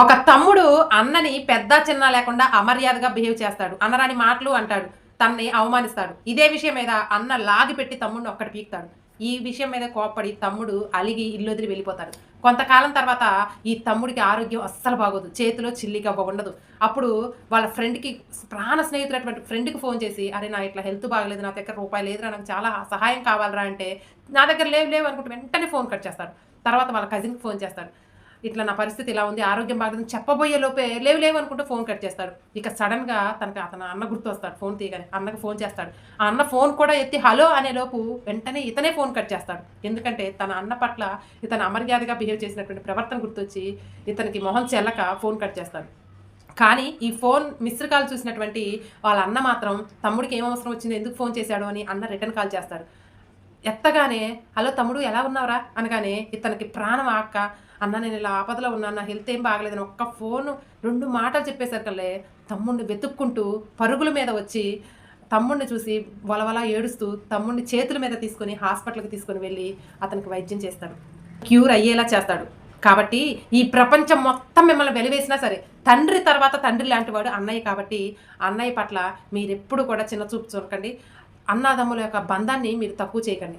ఒక తమ్ముడు అన్నని పెద్ద చిన్న లేకుండా అమర్యాదగా బిహేవ్ చేస్తాడు. అన్నరాని మాటలు అంటాడు. తనని అవమానిస్తాడు. ఇదే విషయం మీద అన్న లాగి పెట్టి తమ్ముడిని ఒక్కటి పీకుతాడు. ఈ విషయం మీద కోప్పడి తమ్ముడు అలిగి ఇల్లు వదిలి వెళ్ళిపోతాడు. కొంతకాలం తర్వాత ఈ తమ్ముడికి ఆరోగ్యం అస్సలు బాగోదు. చేతిలో చిల్లిగా ఉండదు. అప్పుడు వాళ్ళ ఫ్రెండ్కి ప్రాణ స్నేహితులటువంటి ఫ్రెండ్కి ఫోన్ చేసి అరే నా ఇట్లా హెల్త్ బాగలేదు నా దగ్గర రూపాయి లేదురా నాకు చాలా సహాయం కావాలరా అంటే నా దగ్గర లేవు లేవు అనుకుంటే వెంటనే ఫోన్ కట్ చేస్తాడు. తర్వాత వాళ్ళ కజిన్కి ఫోన్ చేస్తాడు. ఇట్లా నా పరిస్థితి ఇలా ఉంది ఆరోగ్యం బాగుంది చెప్పబోయే లోపే లేవు లేవు అనుకుంటూ ఫోన్ కట్ చేస్తాడు. ఇక సడన్గా తనకి అతను అన్న గుర్తు వస్తాడు ఫోన్ తీయగానే అన్నకు ఫోన్ చేస్తాడు. ఆ అన్న ఫోన్ కూడా ఎత్తి హలో అనే లోపు వెంటనే ఇతనే ఫోన్ కట్ చేస్తాడు. ఎందుకంటే తన అన్న పట్ల ఇతను అమర్యాదగా బిహేవ్ చేసినటువంటి ప్రవర్తన గుర్తొచ్చి ఇతనికి మొహం చెల్లక ఫోన్ కట్ చేస్తాడు. కానీ ఈ ఫోన్ మిస్డ్ కాల్ చూసినటువంటి వాళ్ళ అన్న మాత్రం తమ్ముడికి ఏం అవసరం వచ్చింది? ఎందుకు ఫోన్ చేశాడు? అని అన్న రిటర్న్ కాల్ చేస్తాడు. ఎత్తగానే హలో తమ్ముడు ఎలా ఉన్నావురా? అనగానే ఇతనికి ప్రాణం ఆక్క అన్న నేను ఇలా ఆపదలో ఉన్నాను నా హెల్త్ ఏం బాగలేదని ఒక్క ఫోన్ రెండు మాటలు చెప్పేసరికల్లే తమ్ముడిని వెతుక్కుంటూ పరుగుల మీద వచ్చి తమ్ముడిని చూసి వలవల ఏడుస్తూ తమ్ముడిని చేతుల మీద తీసుకొని హాస్పిటల్కి తీసుకొని వెళ్ళి అతనికి వైద్యం చేస్తాడు. క్యూర్ అయ్యేలా చేస్తాడు. కాబట్టి ఈ ప్రపంచం మొత్తం మిమ్మల్ని వెలివేసినా సరే తండ్రి తర్వాత తండ్రి లాంటివాడు అన్నయ్య కాబట్టి అన్నయ్య పట్ల మీరెప్పుడు కూడా చిన్న చూపు చూడకండి. అన్నదమ్ముల యొక్క బంధాన్ని మీరు తక్కువ చేయకండి.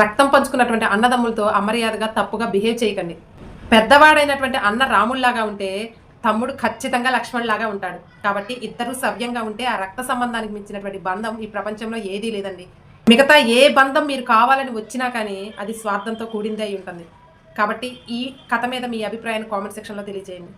రక్తం పంచుకున్నటువంటి అన్నదమ్ములతో అమర్యాదగా తప్పుగా బిహేవ్ చేయకండి. పెద్దవాడైనటువంటి అన్న రాముల్లాగా ఉంటే తమ్ముడు ఖచ్చితంగా లక్ష్మణ్లాగా ఉంటాడు. కాబట్టి ఇద్దరు సవ్యంగా ఉంటే ఆ రక్త సంబంధానికి మించినటువంటి బంధం ఈ ప్రపంచంలో ఏదీ లేదండి. మిగతా ఏ బంధం మీరు కావాలని వచ్చినా కానీ అది స్వార్థంతో కూడిందే అయి ఉంటుంది. కాబట్టి ఈ కథ మీద మీ అభిప్రాయాన్ని కామెంట్ సెక్షన్లో తెలియజేయండి.